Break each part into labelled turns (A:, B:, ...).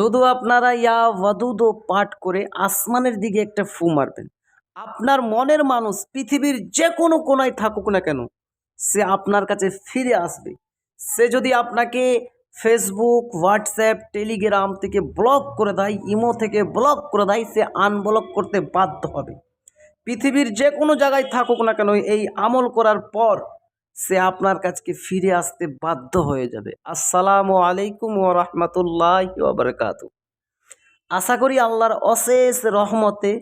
A: শুধু আপনারা ইয়া ওয়াদুদ পাঠ করে আসমানের দিকে একটা ফু মারবেন। আপনার মনের মানুষ পৃথিবীর যে কোনো কোনায় থাকুক না কেন, সে আপনার কাছে ফিরে আসবে। সে যদি আপনাকে ফেসবুক হোয়াটসঅ্যাপ টেলিগ্রাম থেকে ব্লক করে দেয় ইমো থেকে ব্লক করে দেয়, সে আনব্লক করতে বাধ্য হবে। পৃথিবীর যে কোনো জায়গায় থাকুক না কেন, এই আমল করার পর সে আপনার কাছকে ফিরে আসতে বাধ্য হয়ে যাবে। আসসালামু আলাইকুম ও রহমতুল্লাহ বারকাতু। আশা করি আল্লাহর অশেষ রহমতে,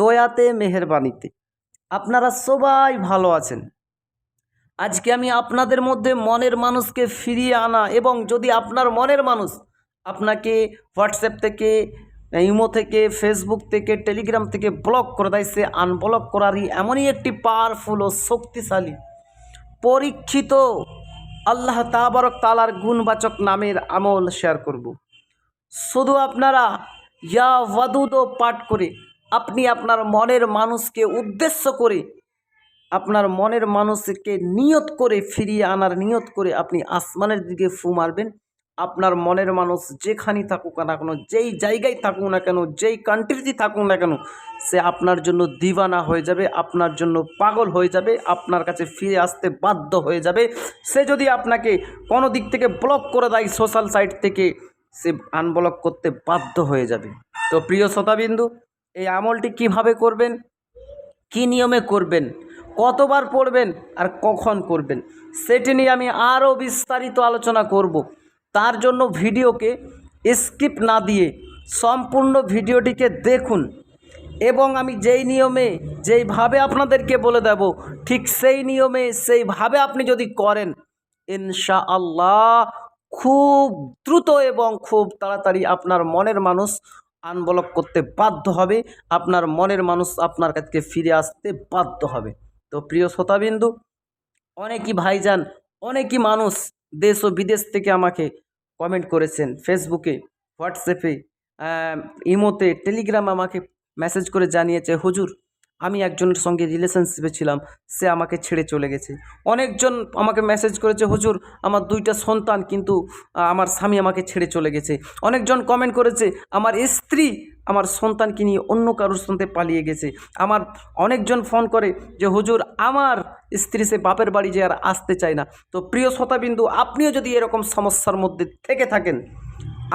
A: দয়াতে, মেহেরবানিতে আপনারা সবাই ভালো আছেন। আজকে আমি আপনাদের মধ্যে মনের মানুষকে ফিরিয়ে আনা এবং যদি আপনার মনের মানুষ আপনাকে হোয়াটসঅ্যাপ থেকে, ইমো থেকে, ফেসবুক থেকে, টেলিগ্রাম থেকে ব্লক করে দেয়, সে আনব্লক করারই এমনই একটি পাওয়ারফুল ও শক্তিশালী পরীক্ষিত। আল্লাহ তাবারক তালার গুণবাচক নামের আমল শেয়ার করব। শুধু আপনারা ইয়া ওয়াদুদ পাঠ করে আপনি আপনার মনের মানুষকে উদ্দেশ্য করে আপনার মনের মানুষকে নিয়ত করে ফিরিয়ে আনার নিয়ত করে আপনি আসমানের দিকে ফু মারবেন। আপনার মনের মানুষ যেখানেই থাকুক না কেন, যেই জায়গায় থাকুক না কেন, যেই কান্ট্রিতে থাকুক না কেন, সে আপনার জন্য দিবানা হয়ে যাবে, আপনার জন্য পাগল হয়ে যাবে, আপনার কাছে ফিরে আসতে বাধ্য হয়ে যাবে। সে যদি আপনাকে কোনো দিক থেকে ব্লক করে দেয় সোশ্যাল সাইট থেকে, সে আনব্লক করতে বাধ্য হয়ে যাবে। তো প্রিয় শ্রোতাবিন্দু, এই আমলটি কীভাবে করবেন? কি নিয়মে করবেন? কতবার পড়বেন? আর কখন করবেন? সেটি নিয়ে আমি আরও বিস্তারিত আলোচনা করব। তার জন্য ভিডিওকে স্কিপ না দিয়ে সম্পূর্ণ ভিডিওটিকে দেখুন। এবং আমি যেই নিয়মে, যেইভাবে আপনাদেরকে বলে দেব, ঠিক সেই নিয়মে, সেইভাবে আপনি যদি করেন ইনশা আল্লাহ খুব দ্রুত এবং খুব তাড়াতাড়ি আপনার মনের মানুষ আনব্লক করতে বাধ্য হবে। আপনার মনের মানুষ আপনার কাছে ফিরে আসতে বাধ্য হবে। তো প্রিয় শ্রোতাবিন্দু, অনেকই ভাইজান, অনেকই মানুষ দেশ ও বিদেশ থেকে আমাকে কমেন্ট করেছেন। ফেসবুকে হোয়াটসঅ্যাপে ইমোতে টেলিগ্রাম আমাকে মেসেজ করে জানিয়েছে, হুজুর, আমি একজনের সঙ্গে রিলেশনশিপে ছিলাম, সে আমাকে ছেড়ে চলে গেছে। অনেকজন আমাকে মেসেজ করেছে, হুজুর, আমার দুইটা সন্তান কিন্তু, আমার স্বামী আমাকে ছেড়ে চলে গেছে। অনেকজন কমেন্ট করেছে, আমার স্ত্রী আমার সন্তানকে নিয়ে অন্য কারোর সঙ্গে পালিয়ে গেছে। আমার অনেকজন ফোন করে যে, হুজুর, আমার স্ত্রী সে বাপের বাড়ি যে আর আসতে চায় না। তো প্রিয় শ্রোতাবিন্দু, আপনিও যদি এরকম সমস্যার মধ্যে থেকে থাকেন,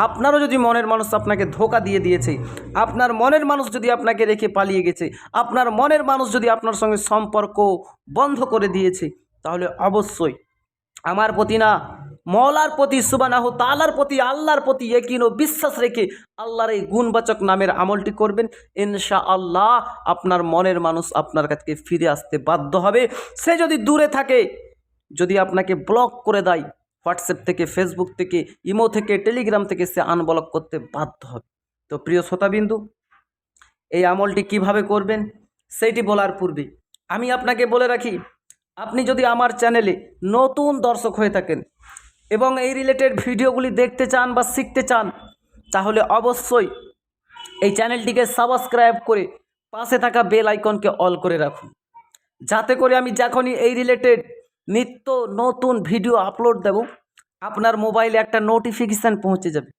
A: আপনারও যদি মনের মানুষ আপনাকে ধোকা দিয়ে দিয়েছে, আপনার মনের মানুষ যদি আপনাকে রেখে পালিয়ে গেছে, আপনার মনের মানুষ যদি আপনার সঙ্গে সম্পর্ক বন্ধ করে দিয়েছে, তাহলে অবশ্যই আমার প্রতি না মৌলার প্রতি সুবানাহ তালার প্রতি, আল্লাহর প্রতি একিন ও বিশ্বাস রেখে আল্লাহর এই গুণবাচক নামের আমলটি করবেন। ইনশা আল্লাহ আপনার মনের মানুষ আপনার কাছে ফিরে আসতে বাধ্য হবে। সে যদি দূরে থাকে, যদি আপনাকে ব্লক করে দেয়, হোয়াটসঅ্যাপ থেকে, ফেসবুক থেকে, ইমো থেকে, টেলিগ্রাম থেকে, সে আনব্লক করতে বাধ্য হবে। তো প্রিয় শ্রোতাবিন্দু, এই আমলটি কীভাবে করবেন, সেইটি বলার পূর্বে আমি আপনাকে বলে রাখি, আপনি যদি আমার চ্যানেলে নতুন দর্শক হয়ে থাকেন এবং এই রিলেটেড ভিডিওগুলি দেখতে চান বা শিখতে চান, তাহলে অবশ্যই এই চ্যানেলটিকে সাবস্ক্রাইব করে পাশে থাকা বেল আইকনকে অল করে রাখুন। যাতে করে আমি যখনই এই রিলেটেড নিত্য নতুন ভিডিও আপলোড দেব, আপনার মোবাইলে একটা নোটিফিকেশান পৌঁছে যাবে।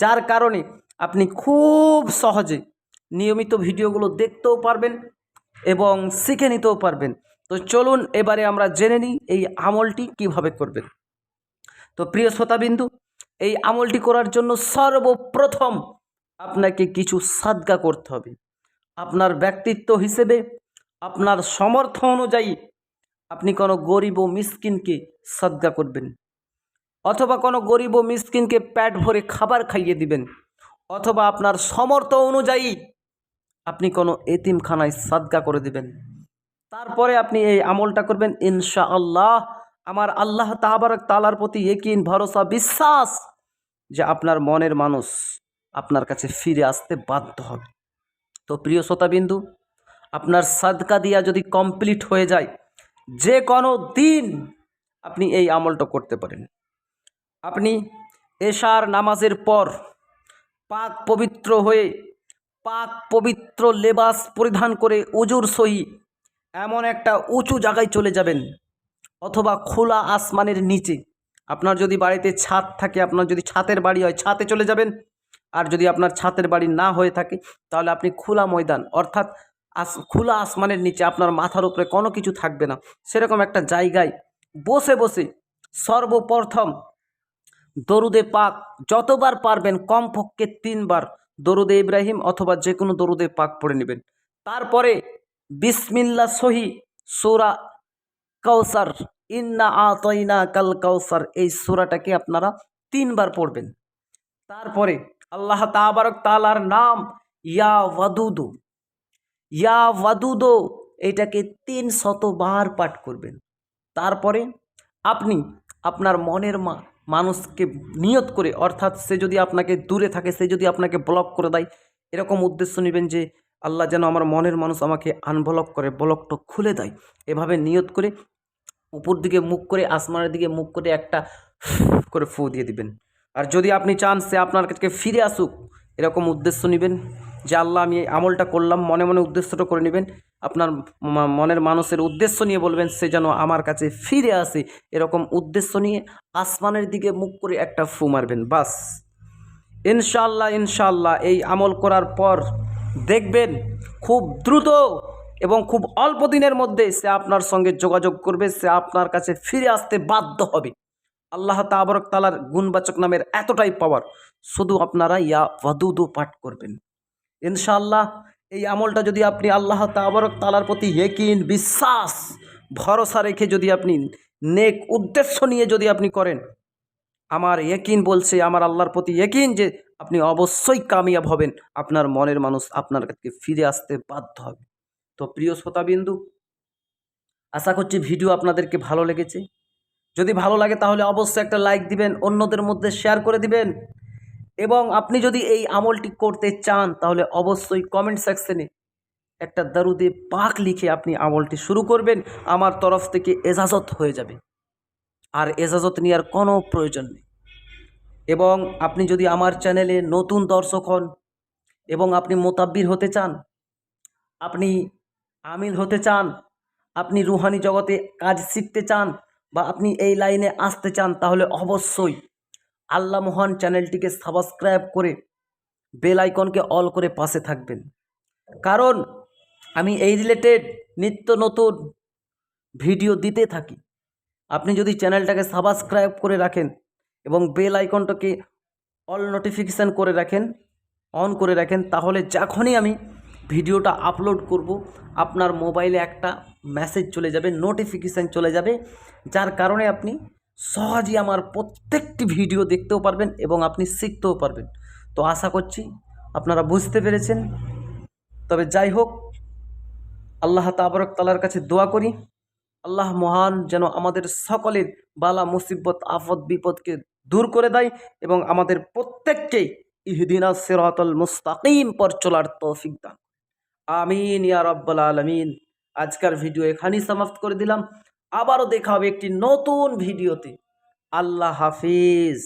A: যার কারণে আপনি খুব সহজে নিয়মিত ভিডিওগুলো দেখতেও পারবেন এবং শিখে নিতেও পারবেন। তো চলুন এবারে আমরা জেনে নিই এই আমলটি কীভাবে করবেন। তো প্রিয় শ্রোতাবিন্দু, এই আমলটি করার জন্য সর্বপ্রথম আপনাকে কিছু সাদগা করতে হবে। আপনার ব্যক্তিত্ব হিসেবে, আপনার সমর্থ অনুযায়ী আপনি কোনো গরিব ও মিসকিনকে সদ্গা করবেন। অথবা কোনো গরিব ও মিসকিনকে প্যাট ভরে খাবার খাইয়ে দিবেন। অথবা আপনার সমর্থ অনুযায়ী আপনি কোনো এতিমখানায় সাদগা করে দিবেন। তারপরে আপনি এই আমলটা করবেন ইনশা আল্লাহ আমার আল্লাহ তাহাবারক তালার প্রতি একিন ভরসা, বিশ্বাস যে আপনার মনের মানুষ আপনার কাছে ফিরে আসতে বাধ্য হবে। তো প্রিয় শ্রোতাবিন্দু, আপনার সাদকা দিয়া যদি কমপ্লিট হয়ে যায়, যে কোনো দিন আপনি এই আমলটা করতে পারেন। আপনি এশার নামাজের পর পাক পবিত্র হয়ে, পাক পবিত্র লেবাস পরিধান করে উজুর সহি এমন একটা উঁচু জায়গায় চলে যাবেন অথবা খোলা আসমানের নিচে। আপনার যদি বাড়িতে ছাদ থাকে, আপনার যদি ছাতের বাড়ি হয় ছাতে চলে যাবেন। আর যদি আপনার ছাতের বাড়ি না হয়ে থাকে, তাহলে আপনি খোলা ময়দান, অর্থাৎ আস, খোলা আসমানের নিচে আপনার মাথার উপরে কোনো কিছু থাকবে না। সেরকম একটা জায়গায় বসে বসে সর্বপ্রথম দরুদে পাক যতবার পারবেন কমপক্ষে তিনবার দরুদে ইব্রাহিম অথবা যে কোনো দরুদে পাক পড়ে নেবেন। তারপরে বিসমিল্লা সহি সোরা কাউসার ইন্না আতইনা কাল কাউসার এই সুরাটাকে আপনারা তিনবার পড়বেন। তারপরে আল্লাহ তাবারক তালার নাম ইয়া ওয়াদুদু। ইয়া ওয়াদুদো, এটাকে তিন শতবার পাঠ করবেন। তারপরে আপনি আপনার মনের মা, মানুষকে নিয়ত করে, অর্থাৎ সে যদি আপনাকে দূরে থাকে, সে যদি আপনাকে ব্লক করে দেয়, এরকম উদ্দেশ্য নেবেন যে, আল্লাহ যেন আমার মনের মানুষ আমাকে আনব্লক করে ব্লকটা খুলে দেয়। এভাবে নিয়ত করে উপর দিকে মুখ করে, আসমানের দিকে মুখ করে একটা করে ফু দিয়ে দিবেন। আর যদি আপনি চান সে আপনার কাছে ফিরে আসুক, এরকম উদ্দেশ্য নেবেন যে, আল্লাহ, আমি এই আমলটা করলাম, মনে মনে উদ্দেশ্যটা করে নেবেন। আপনার মনের মানুষের উদ্দেশ্য নিয়ে বলবেন, সে যেন আমার কাছে ফিরে আসে। এরকম উদ্দেশ্য নিয়ে আসমানের দিকে মুখ করে একটা ফু মারবেন, বাস। ইনশাল্লাহ ইনশাল্লাহ এই আমল করার পর দেখবেন খুব দ্রুত এবং খুব অল্প দিনের মধ্যে সে আপনার সঙ্গে যোগাযোগ করবে, সে আপনার কাছে ফিরে আসতে বাধ্য হবে। আল্লাহ তাবরক তালার গুণবাচক নামের এতটাই পাওয়ার শুধু আপনারা ইয়া ওয়াদুদু পাঠ করবেন। ইনশাআল্লাহ এই আমলটা যদি আপনি আল্লাহ তাবরক তালার প্রতি ইয়েকিন বিশ্বাস, ভরসা রেখে যদি আপনি নেক উদ্দেশ্য নিয়ে যদি আপনি করেন, আমার একিন বলছে, আমার আল্লাহর প্রতি একিন যে আপনি অবশ্যই কামিয়াব হবেন, আপনার মনের মানুষ আপনার কাছে ফিরে আসতে বাধ্য হবে। তো প্রিয় শ্রোতাবিন্দু, আশা করছি ভিডিও আপনাদেরকে ভালো লেগেছে। যদি ভালো লাগে তাহলে অবশ্যই একটা লাইক দিবেন, অন্যদের মধ্যে শেয়ার করে দিবেন এবং আপনি যদি এই আমলটি করতে চান তাহলে অবশ্যই কমেন্ট সেকশনে একটা দারুদে পাক লিখে আপনি আমলটি শুরু করবেন, আমার তরফ থেকে এজাজত হয়ে যাবে। আর এজাজত নেওয়ার কোনো প্রয়োজন নেই। এবং আপনি যদি আমার চ্যানেলে নতুন দর্শক হন এবং আপনি মোতাব্বির হতে চান, আপনি আমিল হতে চান, আপনি রুহানি জগতে কাজ শিখতে চান বা আপনি এই লাইনে আসতে চান, তাহলে অবশ্যই আল্লাহ মহান চ্যানেলটিকে সাবস্ক্রাইব করে বেল আইকনকে অল করে পাশে থাকবেন। কারণ আমি এই রিলেটেড নিত্য নতুন ভিডিও দিতে থাকি। আপনি যদি চ্যানেলটাকে সাবস্ক্রাইব করে রাখেন এবং বেল আইকনটাকে অল নোটিফিকেশান করে রাখেন, অন করে রাখেন, তাহলে যখনই আমি ভিডিওটা আপলোড করব, আপনার মোবাইলে একটা মেসেজ চলে যাবে নোটিফিকেশান চলে যাবে, যার কারণে আপনি সহজেই আমার প্রত্যেকটি ভিডিও দেখতেও পারবেন এবং আপনি শিখতেও পারবেন। তো আশা করছি আপনারা বুঝতে পেরেছেন। তবে যাই হোক, আল্লাহ তাবরক তালার কাছে দোয়া করি। আল্লাহ মহান যেন আমাদের সকলের বালা, মুসিবত, আফত, বিপদকে দূর করে দেয় এবং আমাদের প্রত্যেককেই ইহদিনা সিরাতাল মুস্তাকিম পর চলার তৌফিক দান। আমিন ইয়া রব্বাল আলমিন। আজকের ভিডিও এখানেই সমাপ্ত করে দিলাম। আবারও দেখা হবে একটি নতুন ভিডিওতে আল্লাহ হাফিজ।